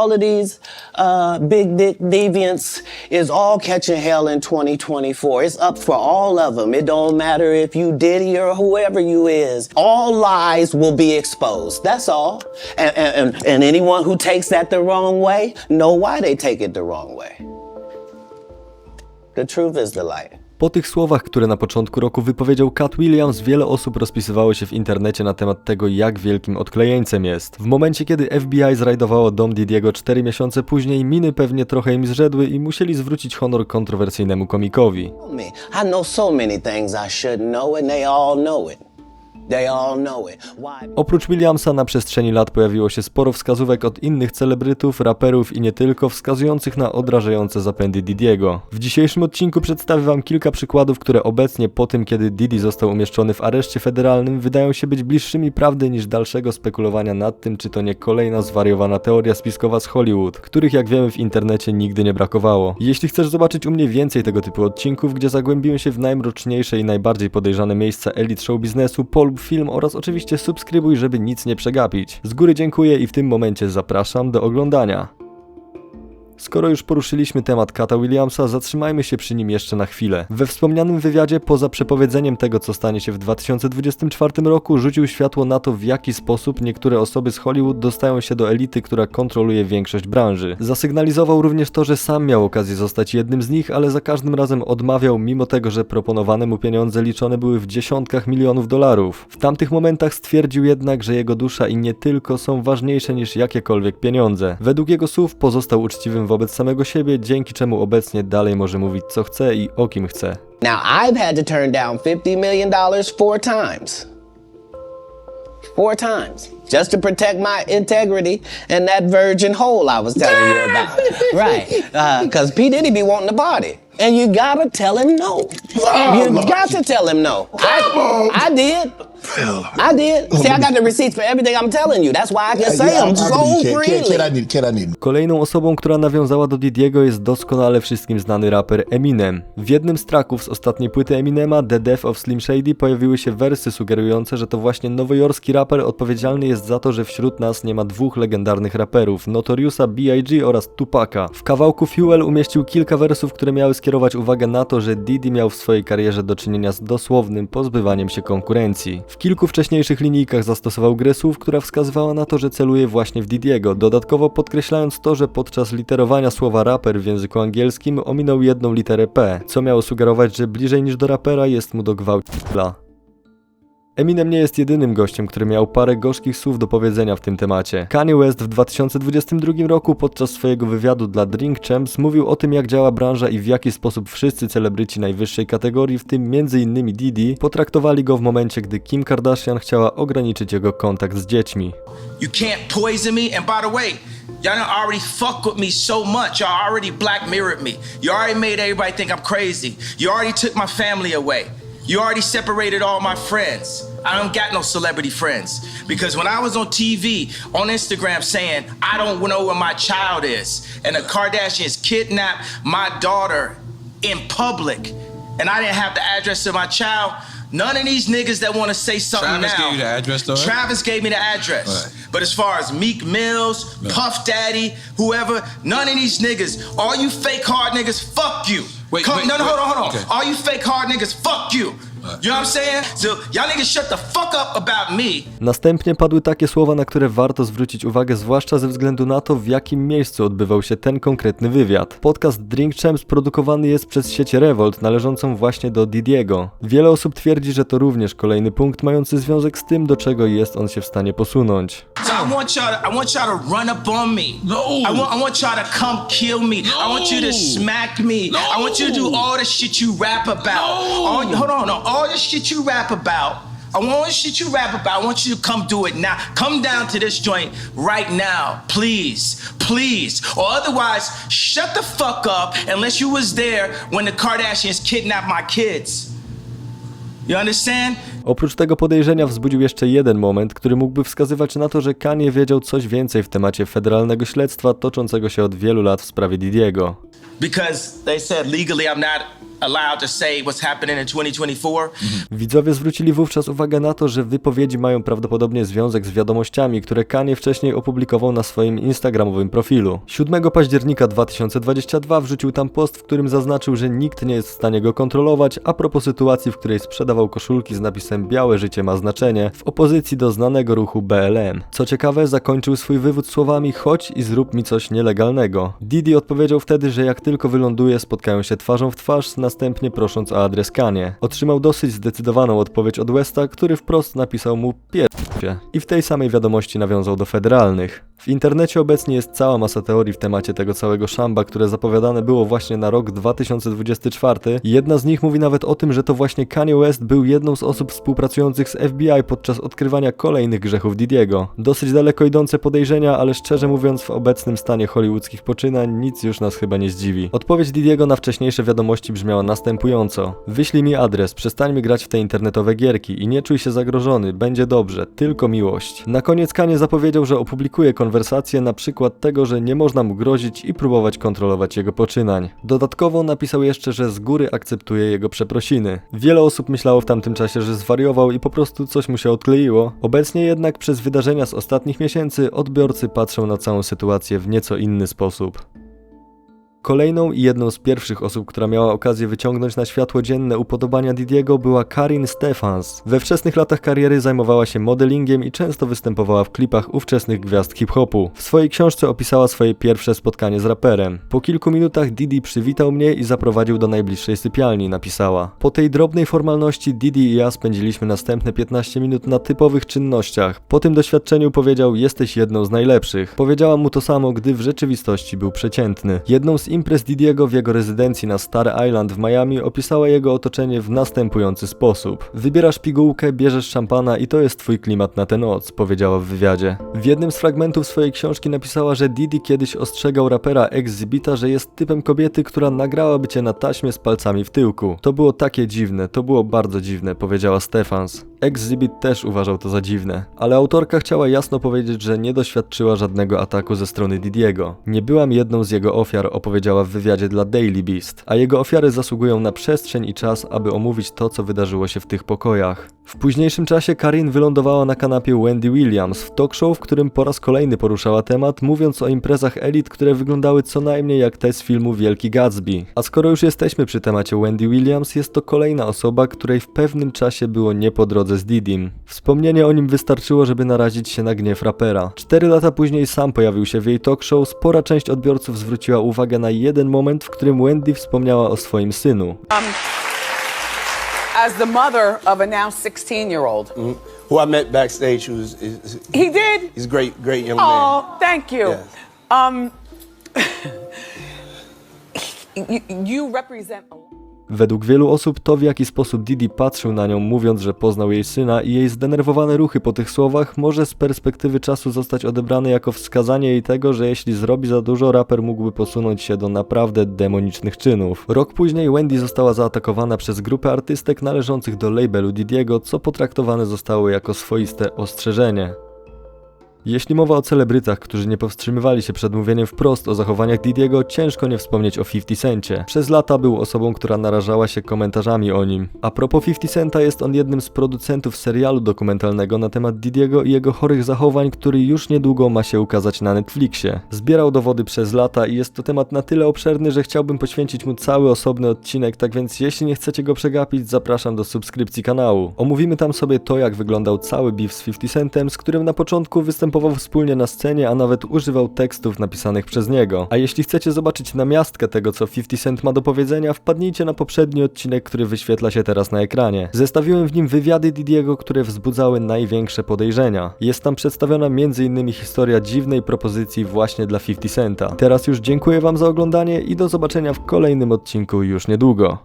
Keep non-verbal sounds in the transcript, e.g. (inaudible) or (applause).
all of these uh, big dick deviants is all catching hell in 2024. It's up for all of them. It don't matter if you Diddy or whoever you is. All lies will be exposed. That's all. And, and, and, anyone who takes that the wrong way, know why they take it the wrong way. The truth is the light. Po tych słowach, które na początku roku wypowiedział Cat Williams, wiele osób rozpisywało się w internecie na temat tego, jak wielkim odklejeńcem jest. W momencie, kiedy FBI zrajdowało dom Didiego 4 miesiące później, miny pewnie trochę im zrzedły i musieli zwrócić honor kontrowersyjnemu komikowi. I know so many things I should know, and they all know it. Oprócz Williamsa na przestrzeni lat pojawiło się sporo wskazówek od innych celebrytów, raperów i nie tylko, wskazujących na odrażające zapędy Didiego. W dzisiejszym odcinku przedstawię wam kilka przykładów, które obecnie po tym, kiedy Didi został umieszczony w areszcie federalnym, wydają się być bliższymi prawdy niż dalszego spekulowania nad tym, czy to nie kolejna zwariowana teoria spiskowa z Hollywood, których jak wiemy w internecie nigdy nie brakowało. Jeśli chcesz zobaczyć u mnie więcej tego typu odcinków, gdzie zagłębimy się w najmroczniejsze i najbardziej podejrzane miejsca elit show biznesu, polub film oraz oczywiście subskrybuj, żeby nic nie przegapić. Z góry dziękuję i w tym momencie zapraszam do oglądania. Skoro już poruszyliśmy temat Kata Williamsa, zatrzymajmy się przy nim jeszcze na chwilę. We wspomnianym wywiadzie, poza przepowiedzeniem tego, co stanie się w 2024 roku, rzucił światło na to, w jaki sposób niektóre osoby z Hollywood dostają się do elity, która kontroluje większość branży. Zasygnalizował również to, że sam miał okazję zostać jednym z nich, ale za każdym razem odmawiał, mimo tego, że proponowane mu pieniądze liczone były w dziesiątkach milionów dolarów. W tamtych momentach stwierdził jednak, że jego dusza i nie tylko są ważniejsze niż jakiekolwiek pieniądze. Według jego słów pozostał uczciwym wobec samego siebie, dzięki czemu obecnie dalej może mówić co chce i o kim chce. Now, I've had to turn down $50 million four times. Four times. Just to protect my integrity and that virgin hole I was telling you about. (laughs) Right. Because P. Diddy be wanting to party. And you gotta tell him no. You got to tell him no. I, I did. I did. See, I got the receipts for everything I'm telling you. That's why I can say them so freely. kid, I need, kid, I need. Kolejną osobą, która nawiązała do Didiego jest doskonale wszystkim znany raper Eminem. W jednym z tracków z ostatniej płyty Eminema, The Death of Slim Shady, pojawiły się wersy sugerujące, że to właśnie nowojorski raper odpowiedzialny jest za to, że wśród nas nie ma dwóch legendarnych raperów, Notoriusa B.I.G. oraz Tupaka. W kawałku Fuel umieścił kilka wersów, które miały skierować uwagę na to, że Didi miał w swojej karierze do czynienia z dosłownym pozbywaniem się konkurencji. W kilku wcześniejszych linijkach zastosował grę słów, która wskazywała na to, że celuje właśnie w Didiego, dodatkowo podkreślając to, że podczas literowania słowa raper w języku angielskim ominął jedną literę P, co miało sugerować, że bliżej niż do rapera jest mu do gwałciciela. Eminem nie jest jedynym gościem, który miał parę gorzkich słów do powiedzenia w tym temacie. Kanye West w 2022 roku podczas swojego wywiadu dla Drink Champs mówił o tym, jak działa branża i w jaki sposób wszyscy celebryci najwyższej kategorii, w tym m.in. Didi, potraktowali go w momencie, gdy Kim Kardashian chciała ograniczyć jego kontakt z dziećmi. You can't poison me. And by the way, y'all done already fuck with me so much. Y'all already black mirrored me. You already made everybody think I'm crazy. You already took my family away. You already separated all my friends. I don't got no celebrity friends. Because when I was on TV, on Instagram saying, I don't know where my child is, and the Kardashians kidnapped my daughter in public, and I didn't have the address of my child, none of these niggas that want to say something Travis now. gave you the address, though. Travis gave me the address. Right. But as far as Meek Mills, Puff Daddy, whoever, none of these niggas, all you fake hard niggas, fuck you. Wait, Come, wait, no, no, wait. hold on, hold on. Okay. All you fake hard niggas, fuck you. Right. You know what I'm saying? So y'all niggas shut the fuck up about me. Następnie padły takie słowa, na które warto zwrócić uwagę, zwłaszcza ze względu na to, w jakim miejscu odbywał się ten konkretny wywiad. Podcast Drink Champs produkowany jest przez sieć Revolt, należącą właśnie do Didiego. Wiele osób twierdzi, że to również kolejny punkt mający związek z tym, do czego jest on się w stanie posunąć. So I want y'all to, I want y'all to run up on me. No. I want I want y'all to come kill me. I want you to smack me. I want you to do all the shit you rap about. All, hold on, all the shit you rap about. I want all the shit you rap about. I want you to come do it now. Come down to this joint right now, please, please. Or otherwise, shut the fuck up unless you was there when the Kardashians kidnapped my kids. You understand? Oprócz tego podejrzenia wzbudził jeszcze jeden moment, który mógłby wskazywać na to, że Kanye wiedział coś więcej w temacie federalnego śledztwa toczącego się od wielu lat w sprawie Didiego. Because they said legally I'm not allowed to say what's happening in 2024. Widzowie zwrócili wówczas uwagę na to, że wypowiedzi mają prawdopodobnie związek z wiadomościami, które Kanye wcześniej opublikował na swoim instagramowym profilu. 7 października 2022 wrzucił tam post, w którym zaznaczył, że nikt nie jest w stanie go kontrolować, a propos sytuacji, w której sprzedawał koszulki z napisem Białe życie ma znaczenie, w opozycji do znanego ruchu BLM. Co ciekawe, zakończył swój wywód słowami chodź i zrób mi coś nielegalnego. Didi odpowiedział wtedy, że jak tylko wyląduje, spotkają się twarzą w twarz, następnie prosząc o adres Kanie. Otrzymał dosyć zdecydowaną odpowiedź od Westa, który wprost napisał mu pier... i w tej samej wiadomości nawiązał do federalnych. W internecie obecnie jest cała masa teorii w temacie tego całego szamba, które zapowiadane było właśnie na rok 2024. Jedna z nich mówi nawet o tym, że to właśnie Kanye West był jedną z osób współpracujących z FBI podczas odkrywania kolejnych grzechów Didiego. Dosyć daleko idące podejrzenia, ale szczerze mówiąc w obecnym stanie hollywoodzkich poczynań nic już nas chyba nie zdziwi. Odpowiedź Didiego na wcześniejsze wiadomości brzmiała następująco. Wyślij mi adres, przestańmy grać w te internetowe gierki i nie czuj się zagrożony, będzie dobrze, tylko miłość. Na koniec Kanie zapowiedział, że opublikuje konwersację na przykład tego, że nie można mu grozić i próbować kontrolować jego poczynań. Dodatkowo napisał jeszcze, że z góry akceptuje jego przeprosiny. Wiele osób myślało w tamtym czasie, że zwariował i po prostu coś mu się odkleiło. Obecnie jednak przez wydarzenia z ostatnich miesięcy odbiorcy patrzą na całą sytuację w nieco inny sposób. Kolejną i jedną z pierwszych osób, która miała okazję wyciągnąć na światło dzienne upodobania Didiego była Karin Stefans. We wczesnych latach kariery zajmowała się modelingiem i często występowała w klipach ówczesnych gwiazd hip-hopu. W swojej książce opisała swoje pierwsze spotkanie z raperem. Po kilku minutach Didi przywitał mnie i zaprowadził do najbliższej sypialni, napisała. Po tej drobnej formalności Didi i ja spędziliśmy następne 15 minut na typowych czynnościach. Po tym doświadczeniu powiedział, jesteś jedną z najlepszych. Powiedziałam mu to samo, gdy w rzeczywistości był przeciętny. Jedną z imprez Didiego w jego rezydencji na Star Island w Miami opisała jego otoczenie w następujący sposób. Wybierasz pigułkę, bierzesz szampana i to jest twój klimat na tę noc, powiedziała w wywiadzie. W jednym z fragmentów swojej książki napisała, że Didi kiedyś ostrzegał rapera Exhibita, że jest typem kobiety, która nagrałaby cię na taśmie z palcami w tyłku. To było takie dziwne, to było bardzo dziwne, powiedziała Stefans. Exhibit też uważał to za dziwne, ale autorka chciała jasno powiedzieć, że nie doświadczyła żadnego ataku ze strony Didiego. Nie byłam jedną z jego ofiar, opowiedziała w wywiadzie dla Daily Beast, a jego ofiary zasługują na przestrzeń i czas, aby omówić to, co wydarzyło się w tych pokojach. W późniejszym czasie Karin wylądowała na kanapie Wendy Williams w talk show, w którym po raz kolejny poruszała temat, mówiąc o imprezach elit, które wyglądały co najmniej jak te z filmu Wielki Gatsby. A skoro już jesteśmy przy temacie Wendy Williams, jest to kolejna osoba, której w pewnym czasie było nie po drodze z Didim. Wspomnienie o nim wystarczyło, żeby narazić się na gniew rapera. Cztery lata później sam pojawił się w jej talk show, spora część odbiorców zwróciła uwagę na jeden moment, w którym Wendy wspomniała o swoim synu. as the mother of a now 16 year old. who I met backstage, who is, is He did? he's a great, great young man. Oh, thank you. Yes. Um, (laughs) you, you represent. a- Według wielu osób to w jaki sposób Didi patrzył na nią mówiąc, że poznał jej syna i jej zdenerwowane ruchy po tych słowach może z perspektywy czasu zostać odebrane jako wskazanie jej tego, że jeśli zrobi za dużo, raper mógłby posunąć się do naprawdę demonicznych czynów. Rok później Wendy została zaatakowana przez grupę artystek należących do labelu Didiego, co potraktowane zostało jako swoiste ostrzeżenie. Jeśli mowa o celebrytach, którzy nie powstrzymywali się przed mówieniem wprost o zachowaniach Didiego, ciężko nie wspomnieć o 50 Centie. Przez lata był osobą, która narażała się komentarzami o nim. A propos 50 Centa, jest on jednym z producentów serialu dokumentalnego na temat Didiego i jego chorych zachowań, który już niedługo ma się ukazać na Netflixie. Zbierał dowody przez lata i jest to temat na tyle obszerny, że chciałbym poświęcić mu cały osobny odcinek, tak więc jeśli nie chcecie go przegapić, zapraszam do subskrypcji kanału. Omówimy tam sobie to, jak wyglądał cały beef z 50 Centem, z którym na początku występował wspólnie na scenie, a nawet używał tekstów napisanych przez niego. A jeśli chcecie zobaczyć namiastkę tego, co 50 Cent ma do powiedzenia, wpadnijcie na poprzedni odcinek, który wyświetla się teraz na ekranie. Zestawiłem w nim wywiady Didiego, które wzbudzały największe podejrzenia. Jest tam przedstawiona m.in. historia dziwnej propozycji właśnie dla 50 Centa. Teraz już dziękuję wam za oglądanie i do zobaczenia w kolejnym odcinku już niedługo.